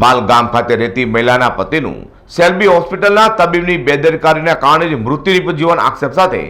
બાલ ગામ ખાતે રહેતી મહિલાના પતિનું સેલ્બી હોસ્પિટલના તબીબની બેદરકારીના કારણે જ મૃત્યુ નિપજ્યું આક્ષેપ સાથે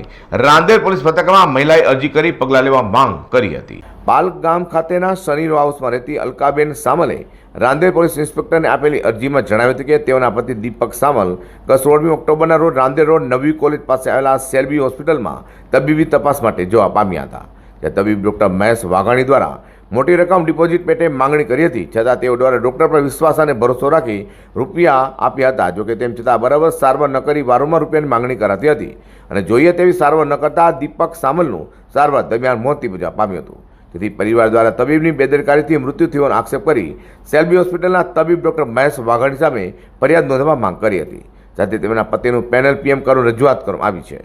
રાંદેર પોલીસ મથકમાં મહિલાએ અરજી કરી પગલાં લેવા માંગ કરી હતી. બાલગામ ખાતેના શનિ હાઉસમાં રહેતી અલકાબેન સામલે રાંદેર પોલીસ ઇન્સ્પેક્ટરને આપેલી અરજીમાં જણાવ્યું હતું કે તેઓના પતિ દીપક સામલ ગત સોળમી ઓક્ટોબરના રોજ રાંદેર રોડ નવી કોલેજ પાસે આવેલા સેલ્બી હોસ્પિટલમાં તબીબી તપાસ માટે જોવા પામ્યા હતા. જ્યાં તબીબ ડૉક્ટર મહેશ વાઘાણી દ્વારા મોટી રકમ ડિપોઝિટ પેટે માંગણી કરી હતી, છતાં તેઓ દ્વારા ડૉક્ટર પર વિશ્વાસ અને ભરોસો રાખી રૂપિયા આપ્યા હતા. જોકે તેમ છતાં બરાબર સારવાર ન કરી વારંવાર રૂપિયાની માંગણી કરાતી હતી. અને જોઈએ તેવી સારવાર ન કરતા દીપક સામલનું સારવાર દરમિયાન મોત નિપજવા પામ્યું હતું. તેથી પરિવાર દ્વારા તબીબની બેદરકારીથી મૃત્યુ થયોનો આક્ષેપ કરી સેલ્બી હોસ્પિટલના તબીબ ડોક્ટર મહેશ વાઘાણી સામે ફરિયાદ નોંધવા માંગ કરી હતી. સાથે તેમના પતિનું પેનલ પીએમ કરવા રજૂઆત કરવામાં આવી છે.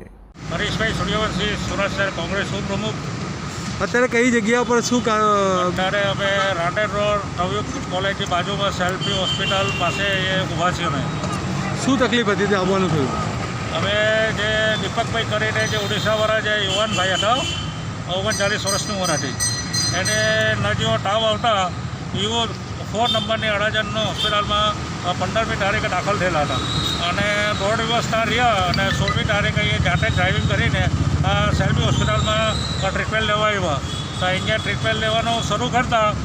હરીશભાઈ સૂર્યવંશી સુરત શહેર કોંગ્રેસ ઉપપ્રમુખ અત્યારે કઈ જગ્યા પર શું અત્યારે અમે રાંડેર રોડ નવયુગ કોલેજની બાજુમાં સેલ્ફી હોસ્પિટલ પાસે એ ઊભા છીએ અમે. શું તકલીફ હતી તે આવવાનું થયું? અમે જે દીપકભાઈ કરીને જે ઓડિશાવાળા જે યુવાનભાઈ હતા ઓગણચાલીસ વર્ષની ઉંમર હતી. એને નજીવો તાવ આવતા યુવો ફોર નંબરની અડાજણનો હોસ્પિટલમાં પંદરમી તારીખે દાખલ થયેલા હતા. અને દોઢ દિવસ ત્યાં રહ્યા અને સોળમી તારીખે એ જાતે ડ્રાઇવિંગ કરીને આ સેલ્બી હોસ્પિટલમાં ટ્રીટમેન્ટ લેવા આવ્યા. તો અહીંયા ટ્રીટમેન્ટ લેવાનું શરૂ કરતાં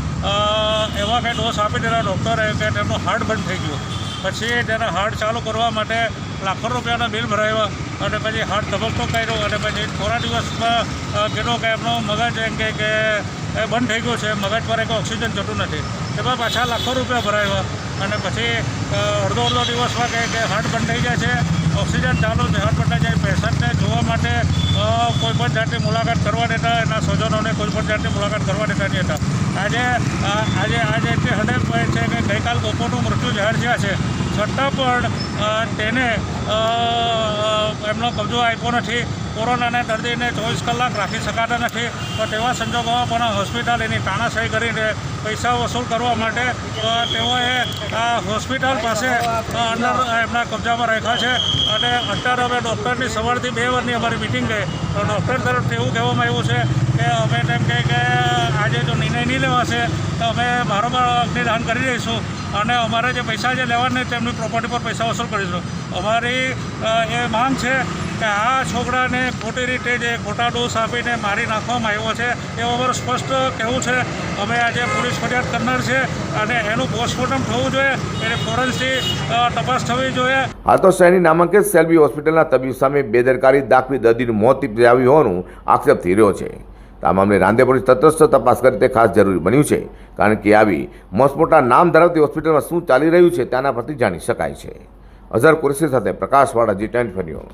એવા કંઈ ડોઝ આપી દીધા ડૉક્ટરે કે તેમનું હાર્ટ બંધ થઈ ગયું. પછી તેને હાર્ટ ચાલુ કરવા માટે લાખો રૂપિયાના બિલ ભરાવ્યા અને પછી હાર્ટ ધબકતો કર્યો અને પછી થોડા દિવસમાં કીધું કે એમનું મગજ એમ કે કે એ બંધ થઈ ગયું છે, મગજ પર એક ઓક્સિજન જતું નથી. એમાં પાછા લાખો રૂપિયા ભરાવ્યા અને પછી અડધો અડધો દિવસમાં કહે કે હાર્ટ બંધ થઈ જાય છે. ઓક્સિજન ચાલુ બંધ જાય પેશન્ટને જોવા માટે કોઈપણ જાતની મુલાકાત કરવા દેતા, એના સ્વજનોને કોઈ પણ જાતની મુલાકાત કરવા દેતા નહીં હતા. આજે આજે આજે હડે પડે છે કે ગઈકાલ બપોરનું મૃત્યુ જાહેર થયા છે, છતાં પણ તેને એમનો કબજો આપ્યો નથી. કોરોનાના દર્દીને ચોવીસ કલાક રાખી શકાતા નથી. તો તેવા સંજોગોમાં પણ હોસ્પિટલ એની તાણાશાહી કરીને પૈસા વસૂલ કરવા માટે તેઓએ આ હોસ્પિટલ પાસે અંદર એમના કબજામાં રાખ્યા છે. અને અત્યારે અમે ડૉક્ટરની સવારથી બે વારની અમારી મિટિંગ ગઈ તો ડૉક્ટર તરફથી એવું કહેવામાં આવ્યું છે કે અમે તેમ કહે કે આજે જો નિર્ણય નહીં લેવાશે, તો અમે બારોબાર અગ્નિદાન કરી દઈશું. અને અમારે જે પૈસા જે લેવાના તેમની પ્રોપર્ટી પર પૈસા વસૂલ કરીશું. અમારી એ માંગ છે કે આ છોકરાને ખોટી રીતે જે ખોટા ડોઝ આપીને મારી નાખવામાં આવ્યો છે એ અમારું સ્પષ્ટ કહેવું છે, અમે આજે પોલીસ ફરિયાદ કરનાર છે અને એનું પોસ્ટમોર્ટમ થવું જોઈએ, એની ફોરેન્સિક તપાસ થવી જોઈએ. હાલ તો શહેરની નામાંકિત સેલ્બી હોસ્પિટલના તબીબ સામે બેદરકારી દાખવી દર્દીનું મોત નિપજાવ્યું હોવાનું આક્ષેપ થઈ રહ્યો છે. આ મામલે રાંધે પોલીસ તટસ્થ તપાસ કરે તે ખાસ જરૂરી બન્યું છે, કારણ કે આવી મસમોટા નામ ધરાવતી હોસ્પિટલમાં શું ચાલી રહ્યું છે, તેના પરથી જાણી શકાય છે. અઝર કુરશી સાથે પ્રકાશવાળા જી ટેન્ટ ફર્યો